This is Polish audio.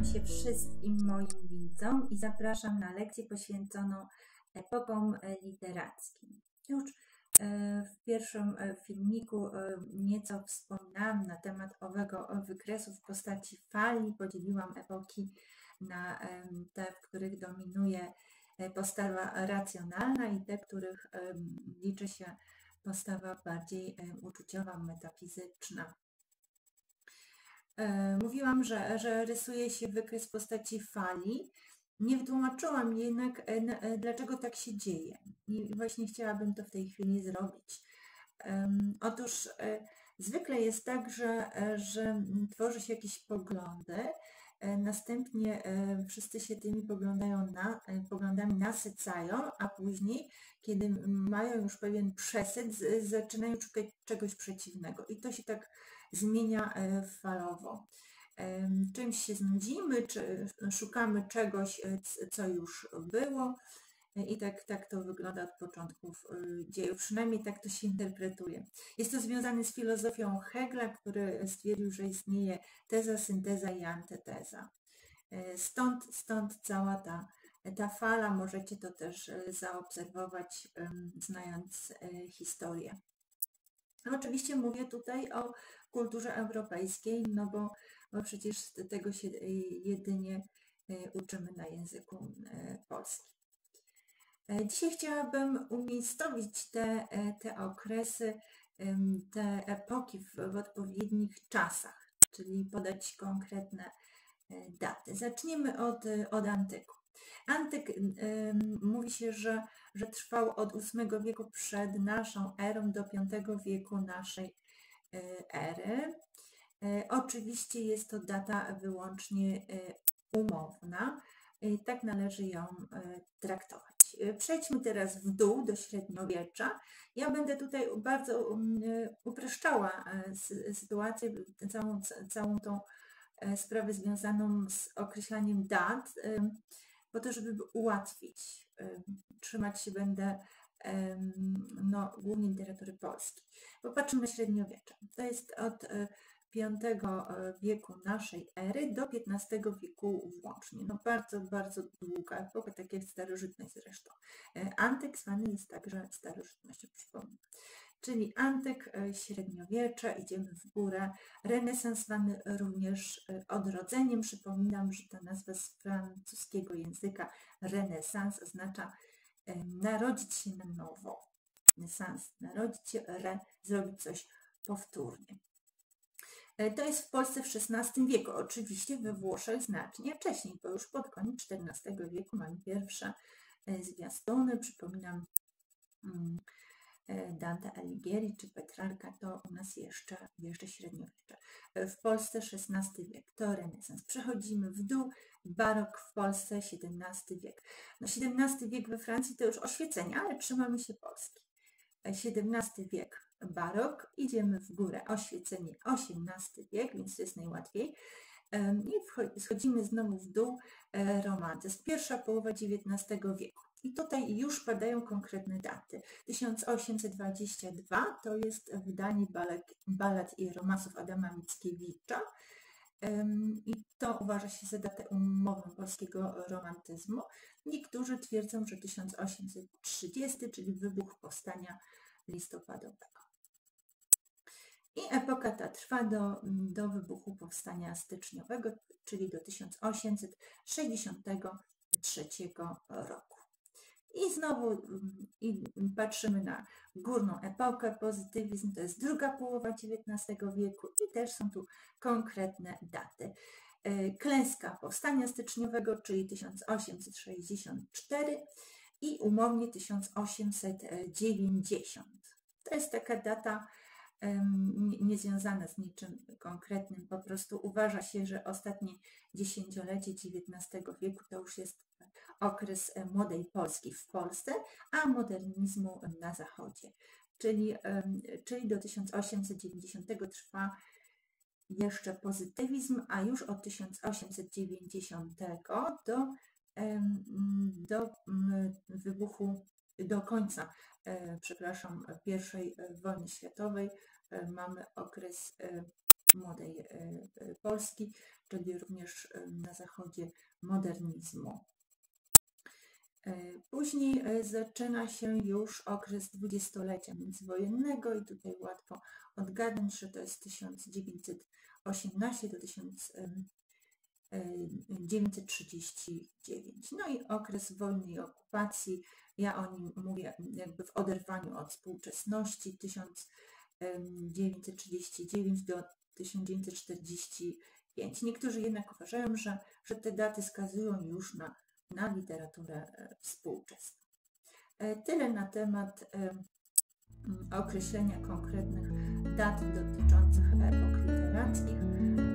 Kłaniam się wszystkim moim widzom i zapraszam na lekcję poświęconą epokom literackim. Już e, w pierwszym e, filmiku e, nieco wspominałam na temat owego wykresu w postaci fali. Podzieliłam epoki na te, w których dominuje postawa racjonalna i te, w których liczy się postawa bardziej uczuciowa, metafizyczna. E, mówiłam, że, że rysuje się wykres postaci fali. Nie wytłumaczyłam jednak, e, e, dlaczego tak się dzieje. I właśnie chciałabym to w tej chwili zrobić. Otóż zwykle jest tak, że, że tworzy się jakieś poglądy, następnie wszyscy się tymi poglądają na, poglądami nasycają, a później, kiedy mają już pewien przesyt, zaczynają szukać czegoś przeciwnego. I to się tak zmienia e, falowo. Czymś się znudzimy, czy szukamy czegoś, e, co już było. E, I tak, tak to wygląda od początków dziejów, przynajmniej tak to się interpretuje. Jest to związane z filozofią Hegla, który stwierdził, że istnieje teza, synteza i antyteza. Stąd, stąd cała ta, ta fala, możecie to też zaobserwować, znając historię. Oczywiście mówię tutaj o kulturze europejskiej, no bo, bo przecież tego się y, jedynie y, uczymy na języku y, polskim. E, dzisiaj chciałabym umiejscowić te, e, te okresy, te epoki w, w odpowiednich czasach, czyli podać konkretne e, daty. Zacznijmy od, od antyku. Antyk mówi się, że, że trwał od VIII wieku przed naszą erą do V wieku naszej E, ery. E, oczywiście jest to data wyłącznie e, umowna, tak należy ją traktować. Przejdźmy teraz w dół do średniowiecza. Ja będę tutaj bardzo upraszczała sytuację, całą, całą tą sprawę związaną z określaniem dat, po to, żeby ułatwić. Trzymać się będę no, głównie literatury polskiej. Popatrzmy średniowiecze. To jest od V e, e, wieku naszej ery do XV wieku włącznie. No bardzo, bardzo długa epoka, tak jak starożytność zresztą. E, antyk zwany jest także starożytnością, przypomnę. Czyli antyk, średniowiecze, idziemy w górę. Renesans zwany również odrodzeniem. Przypominam, że ta nazwa z francuskiego języka renesans oznacza narodzić się na nowo. Sens, narodzić się, re, zrobić coś powtórnie. E, to jest w Polsce w XVI wieku, oczywiście we Włoszech znacznie wcześniej, bo już pod koniec XIV wieku mamy pierwsze e, zwiastuny. Przypominam mm, Dante Alighieri czy Petrarka, to u nas jeszcze, jeszcze średniowiecze. W Polsce XVI wiek to renesans. Przechodzimy w dół, barok w Polsce XVII wiek. No XVII wiek we Francji to już oświecenie, ale trzymamy się Polski. XVII wiek barok, idziemy w górę oświecenie XVIII wiek, więc to jest najłatwiej. I schodzimy znowu w dół e, romantyzm, pierwsza połowa XIX wieku. I tutaj już padają konkretne daty. 1822 to jest wydanie balad, balad i romansów Adama Mickiewicza. I to uważa się za datę umowną polskiego romantyzmu. Niektórzy twierdzą, że 1830, czyli wybuch powstania listopadowego. I epoka ta trwa do, do wybuchu powstania styczniowego, czyli do 1863 roku. I znowu i patrzymy na górną epokę, pozytywizm to jest druga połowa XIX wieku i też są tu konkretne daty. E, klęska powstania styczniowego, czyli 1864 i umownie 1890. To jest taka data niezwiązana z niczym konkretnym, po prostu uważa się, że ostatnie dziesięciolecie XIX wieku to już jest okres e, młodej Polski w Polsce, a modernizmu na Zachodzie. Czyli, czyli do 1890 trwa jeszcze pozytywizm, a już od 1890 do, do wybuchu, do końca, e, przepraszam, I wojny światowej e, mamy okres młodej Polski, czyli również na zachodzie modernizmu. Później zaczyna się już okres dwudziestolecia międzywojennego i tutaj łatwo odgadnąć, że to jest 1918 do 1939. No i okres wojny i okupacji, ja o nim mówię jakby w oderwaniu od współczesności 1939 do 1945. Niektórzy jednak uważają, że, że te daty wskazują już na, na literaturę e, współczesną. E, tyle na temat e, określenia konkretnych dat dotyczących epok literackich.